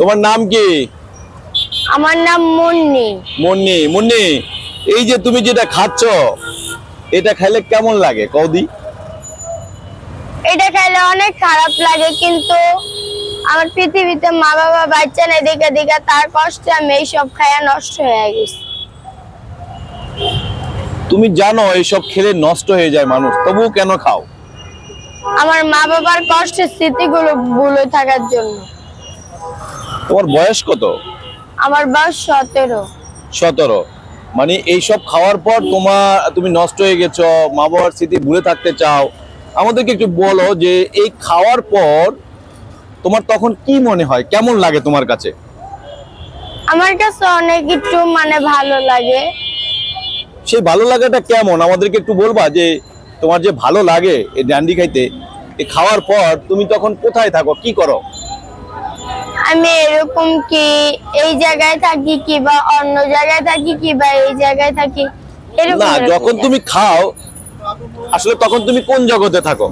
তোমার নাম কি? আমার নাম মুন্নি। মুন্নি মুন্নি এই যে তুমি যেটা খাচ্ছ এটা খাইলে কেমন লাগে? কৌদি এটা খাইলে অনেক খারাপ লাগে কিন্তু আমার পৃথিবীতে মা বাবা বাচ্চা নেই দেখে দেখে তার কষ্টে আমি এইসব খাইয়া নষ্ট হয়ে গেছি। তুমি জানো এইসব খেলে নষ্ট হয়ে যায় মানুষ তবু কেন খাও? আমার মা বাবার কষ্টের স্মৃতিগুলো ভুলে থাকার জন্য। তোমার বয়স কত? আমার বয়স সতেরো। সতেরো। মানে এইসব খাওয়ার পর তোমার তুমি নষ্ট হয়ে গেছো মা বাবার স্মৃতি ভুলে থাকতে চাও আমাদেরকে একটু বলো যে এই খাওয়ার পর তোমার তখন কি মনে হয়? কেমন লাগে তোমার কাছে? আমার কাছে অনেক একটু মানে ভালো লাগে। সেই ভালো লাগাটা কেমন? আমাদেরকে একটু বলবা যে তোমার যে ভালো লাগে এই ডান্ডি খাইতে এই খাওয়ার পর তুমি তখন কোথায় থাকো? কি করো? আমি এরকম কি এই জায়গায় থাকি কি বা অন্য জায়গায় থাকি কি বা এই জায়গায় থাকি? এরকম না যখন তুমি খাও আসলে তখন তুমি কোন জগতে থাকো?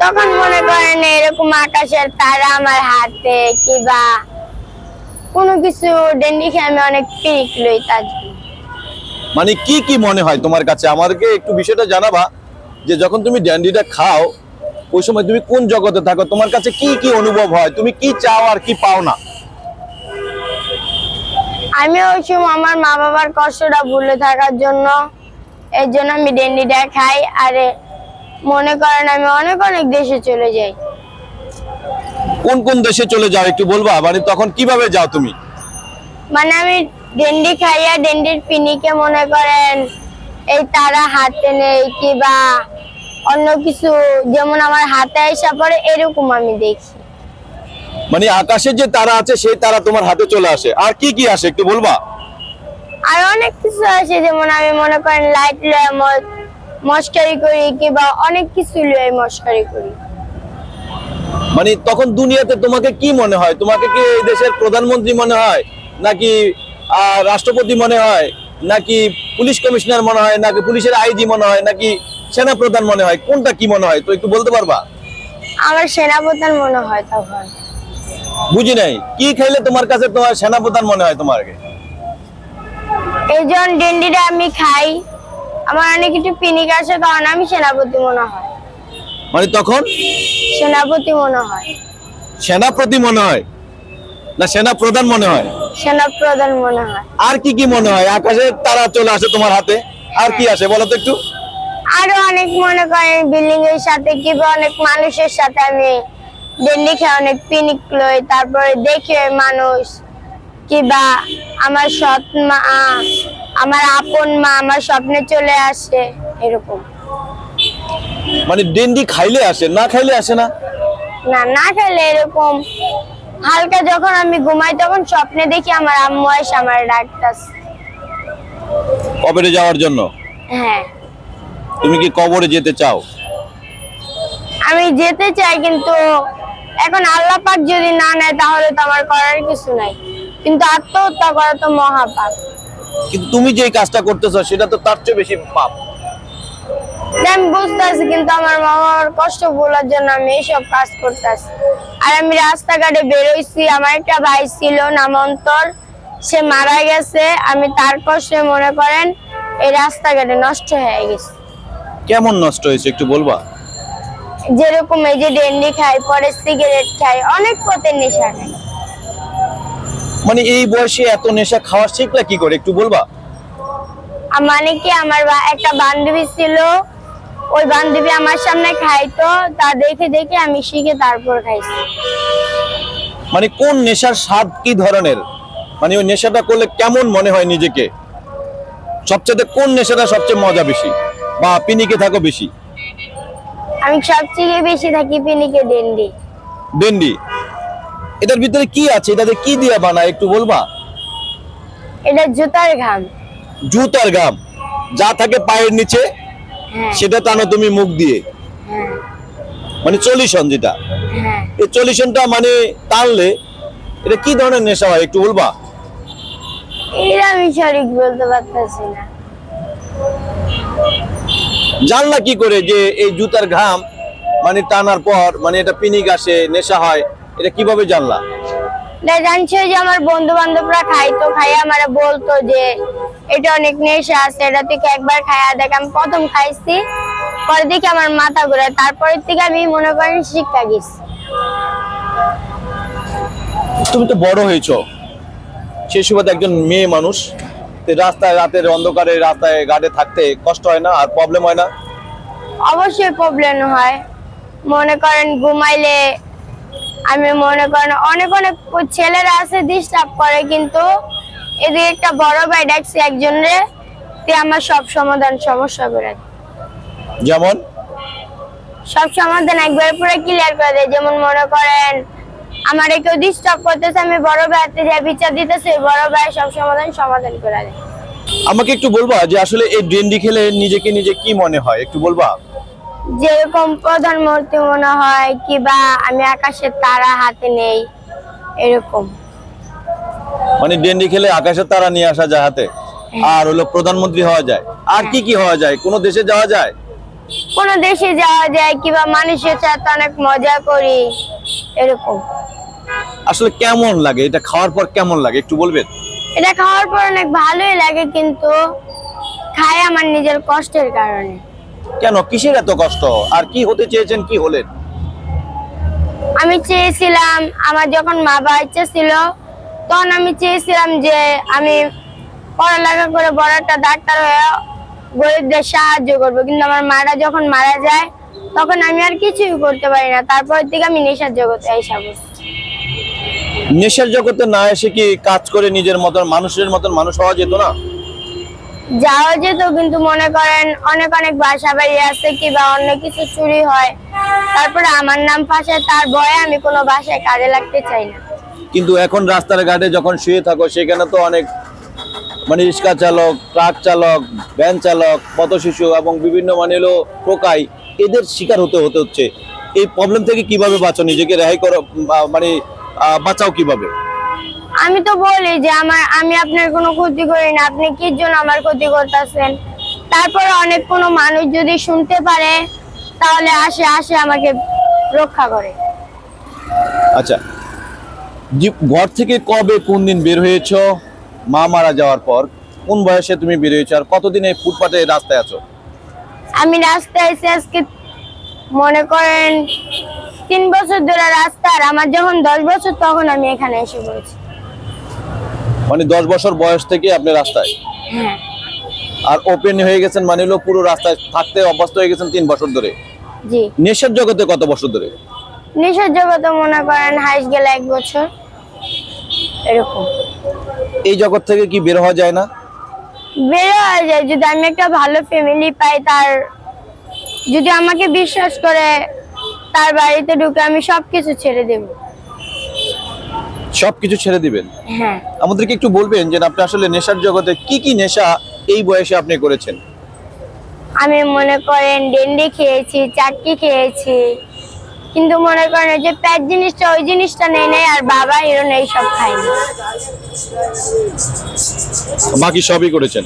তখন মনে করেন এরকম আকাশের তারা আমার হাতে কিবা কোনো কিছু ডেন্ডি খেয়ে আমি অনেক পিক লই তার মানে কি কি মনে হয় তোমার কাছে? আমাদেরকে একটু বিষয়টা জানাবা যে যখন তুমি ড্যান্ডিটা খাও ওই সময় তুমি কোন জগতে থাকো? তোমার কাছে কি কি অনুভব হয়? তুমি কি চাও আর কি পাও না? আমি ওই সময় আমার মা বাবার কষ্টটা ভুলে থাকার জন্য এর জন্য আমি ডেন্ডিটা খাই। আরে মনে করেন আমি অনেক অনেক দেশে চলে যাই। কোন কোন দেশে চলে যাও একটু বলবা? মানে তখন কীভাবে যাও তুমি? মানে আমি ডেন্ডি খাইয়া ডেন্ডির পিনিকে মনে করেন এই তারা হাতে নেই কিবা অন্য কিছু যেমন আমার হাতে আসা পড়ে এরকম আমি দেখি। মানে আকাশে যে তারা আছে সেই তারা তোমার হাতে চলে আসে। আর কি কি আসে একটু বলবা? আর অনেক কিছু আছে যেমন আমি মনে করেন লাইট লয়ে মস্কারি করি কিংবা অনেক কিছু লয়ে মস্কারি করি। মানে তখন দুনিয়াতে তোমাকে কি মনে হয়? তোমাকে কি এই দেশের প্রধানমন্ত্রী মনে হয়? নাকি রাষ্ট্রপতি মনে হয়? নাকি পুলিশ কমিশনার মনে হয়? নাকি পুলিশের আইজি মনে হয়? নাকি সেনা প্রধান মনে হয় কোনটা কি মনে হয়? তো একটু বলতে পারবা? আমার সেনাপ্রধান মনে হয় তখন। বুঝি নাই। কি খাইলে তোমার কাছে তোমার সেনাপ্রধান মনে হয় তোমাকে? এই জন ডেন্ডিটা আমি খাই আমার অনেক কিছু পিনিক আসে তখন আমি সেনাপতি মনে হয়। মানে তখন? সেনাপতি মনে হয়। সেনাপতি মনে হয়? না সেনা প্রধান মনে হয়? সেনাপ্রধান মনে হয়। আর কি কি মনে হয়? আকাশে তারা চলে আসে তোমার হাতে? আর কি আসে? বলো তো একটু। আরও অনেক মনে করেন বিল্ডিং এর সাথে কিংবা অনেক মানুষের সাথে আমি ডেন্ডি খেয়ে অনেক পিনিক লই তারপরে দেখি মানুষ কিবা আমার সৎ মা আমার আপন মা আমার স্বপ্নে চলে আসে এরকম। মানে ডেন্ডি খাইলে আসে না খাইলে আসে না? না না খাইলে এরকম। হালকা যখন আমি ঘুমাই তখন স্বপ্নে দেখি আমার আম্মু এসে আমার ডাকতাছে। কবরে যাওয়ার জন্য? হ্যাঁ। তুমি কি কবরে যেতে চাও? আমি যেতে চাই কিন্তু এখন আল্লাহ পাক যদি না নেয় তাহলে তো আমার করার কিছু নাই। কিন্তু আত্মহত্যা করা তো মহাপাপ। কিন্তু তুমি যে কাজটা করতেছো সেটা তো তার চেয়ে বেশি পাপ। আমি বুঝতেছি কিন্তু আমার মা বাবার কষ্ট বলার জন্য আমি এইসব কাজ করতেছি। আর আমি রাস্তাঘাটে বেরোইছি আমার একটা ভাই ছিল নামন্তর সে মারা গেছে। আমি তার কষ্টে মনে করেন এই রাস্তাঘাটে নষ্ট হয়ে গেছে। কেমন নষ্ট হয়েছে একটু বলবা? যেরকম এই যে ডেন্ডি খাই পরে সিগারেট খাই অনেক পথের নেশা। মানে এই বয়সে এত নেশা খাওয়া শিখলা কি করে একটু বলবা? মানে কি আমার একটা বান্ধবী ছিল ওই বান্ধবী আমার সামনে খাইতো তা দেখে দেখে আমি শিখে তারপর খাইছি। মানে কোন নেশার স্বাদ কি ধরনের? মানে ওই নেশাটা করলে কেমন মনে হয় নিজেকে? সবচেয়ে কোন নেশাটা সবচেয়ে মজা বেশি? বা পিনিকে থাকো বেশি? আমি সবচেয়ে বেশি থাকি পিনিকে ডেন্ডি। ডেন্ডি। এটার ভিতরে কি আছে? এটাতে কি দিয়ে বানায়? একটু বলবা? এটা জুতার ঘাম। জুতার গাম যা থাকে পায়ের নিচে হ্যাঁ। সেটা টানো তুমি মুখ দিয়ে। হ্যাঁ। মানে চলিশন যেটা। হ্যাঁ। এই চলিশনটা মানে টানলে এটা কি ধরনের নেশা হয়? একটু বলবা? এটা আমি সঠিক বলতে পারতেছি না। জানলা কি করে যে এই জুতার ঘাম মানে টানার পর মানে এটা পিনিক আসে নেশা হয় এটা কীভাবে জানলা? জানছি যে আমার বন্ধু বান্ধবরা খাইতো খাই আমার বলতো যে এটা অনেক নেশা আছে এটা থেকে একবার খাইয়া দেখ। আমি প্রথম খাইছি পরে দেখি আমার মাথা ঘুরে তারপরের থেকে আমি মনে করেন শিক্ষা গেছি তুমি তো বড় হয়েছো। সেই সুবাদে একজন মেয়ে মানুষ। রাস্তায় রাতের অন্ধকারে রাস্তায় গাড়ি থাকতে কষ্ট হয় না? আর প্রবলেম হয় না? অবশ্যই প্রবলেম হয়। মনে করেন ঘুমাইলে আমি মনে করেন অনেক অনেক ছেলেরা আছে ডিস্টার্ব করে কিন্তু এদিকে একটা বড় ভাই ডাকছে একজন রে তে আমার সব সমাধান সমস্যা করে। যেমন? সব সমাধান একবার পুরো ক্লিয়ার করে দেয়। যেমন মনে করেন আমার কেউ ডিস্টার্ব করতেছে আমি বড় ভাই হাতে যাই বিচার দিতেছে বড় ভাই সব সমাধান সমাধান করে দেয়। আমাকে একটু বলবা যে আসলে এই ডেন্ডি খেলে নিজেকে নিজে কি মনে হয়? একটু বলবা? যেরকম প্রধানমন্ত্রী মনে হয় কিবা আমি আকাশের তারা হাতে নেই এরকম। মানে ডেন্ডি খেলে আকাশের তারা নিয়ে আসা যায় হাতে? আর হলো প্রধানমন্ত্রী হওয়া যায়। আর কি কি হওয়া যায়? কোন দেশে যাওয়া যায়? কোন দেশে যাওয়া যায় কিবা মানুষের সাথে অনেক মজা করি এরকম। আসলে কেমন লাগে? এটা খাওয়ার পর কেমন লাগে? একটু বলবেন? এটা খাওয়ার পর অনেক ভালোই লাগে কিন্তু খাই আমার নিজের কষ্টের কারণে। কেন? কিসের এত কষ্ট? আর কি হতে চেয়েছেন? কি হলেন? আমি চেয়েছিলাম আমার যখন মা বাবা ইচ্ছা ছিল তখন আমি চেয়েছিলাম যে আমি পড়ালেখা করে বড় একটা ডাক্তার হয়ে গরিবদের সাহায্য করব। কিন্তু আমার মারা যখন মারা যায় তখন আমি আর কিছুই করতে পারি না। তারপর থেকে আমি নেশার জগতে এসে নেশার জগতে না এসে কি কাজ করে নিজের মতন মানুষের মতন মানুষ হওয়া যেত না? যাওয়া যেত কিন্তু মনে করেন অনেক অনেক বাসা বাড়ি আছে কিংবা অন্য কিছু চুরি হয়। তারপরে আমার নাম ফাঁসে তার ভয়ে আমি কোনো বাসায় কাজে লাগতে চাই না। কিন্তু এখন রাস্তার ঘাটে যখন শুয়ে থাকো সেখানে তো অনেক মানে রিক্সা চালক ট্রাক চালক ভ্যান চালক পথ শিশু এবং বিভিন্ন মানে হলো টোকাই এদের শিকার হতে হতে হচ্ছে। এই প্রবলেম থেকে কীভাবে বাঁচো? নিজেকে রেহাই করো মানে বাঁচাও কীভাবে? আমি তো বলি যে আমার আমি আপনার কোনো ক্ষতি করি না। আপনি কি জন্য আমার ক্ষতি করতেছেন? তারপরে অনেক কোনো মানুষ যদি শুনতে পারে তাহলে আসে আসে আমাকে রক্ষা করে। আচ্ছা জি- ঘর থেকে কবে কোন দিন বের হয়েছো? মা মারা যাওয়ার পর কোন বয়সে তুমি বের হয়েছো? আর কতদিন এই ফুটপাতে রাস্তায় আছো? আমি রাস্তায় এসে আজকে মনে করেন তিন বছর ধরে রাস্তা আর আমার যখন দশ বছর তখন আমি এখানে এসে পড়েছি। মানে দশ বছর বয়স থেকে আপনি রাস্তায়? হ্যাঁ। আর ওপেন হয়ে গেছেন মানে হলো পুরো রাস্তায় থাকতে অভ্যস্ত হয়ে গেছেন তিন বছর ধরে? জি। নেশার জগতে কত বছর ধরে? নেশার জগতে মনে করেন হাইস গেলে এক বছর। এরকম। এই জগৎ থেকে কি বের হওয়া যায় না? বের হয়ে যায়। যদি আমি একটা ভালো ফ্যামিলি পাই তার যদি আমাকে বিশ্বাস করে তার বাড়িতে ঢুকে আমি সবকিছু ছেড়ে দেব। সবকিছু ছেড়ে দিবেন? হ্যাঁ। আমাদেরকে একটু বলবেন যে আপনি আসলে নেশার জগতে কি কি নেশা এই বয়সে আপনি করেছেন? আমি মনে করেন ডেন্ডি খেয়েছি চাটকি খেয়েছি কিন্তু মনে করেন যে প্যাট জিনিসটা ওই জিনিসটা নেই নেই আর বাবা হিরো নেই সব খাইনি বাকি সবই করেছেন?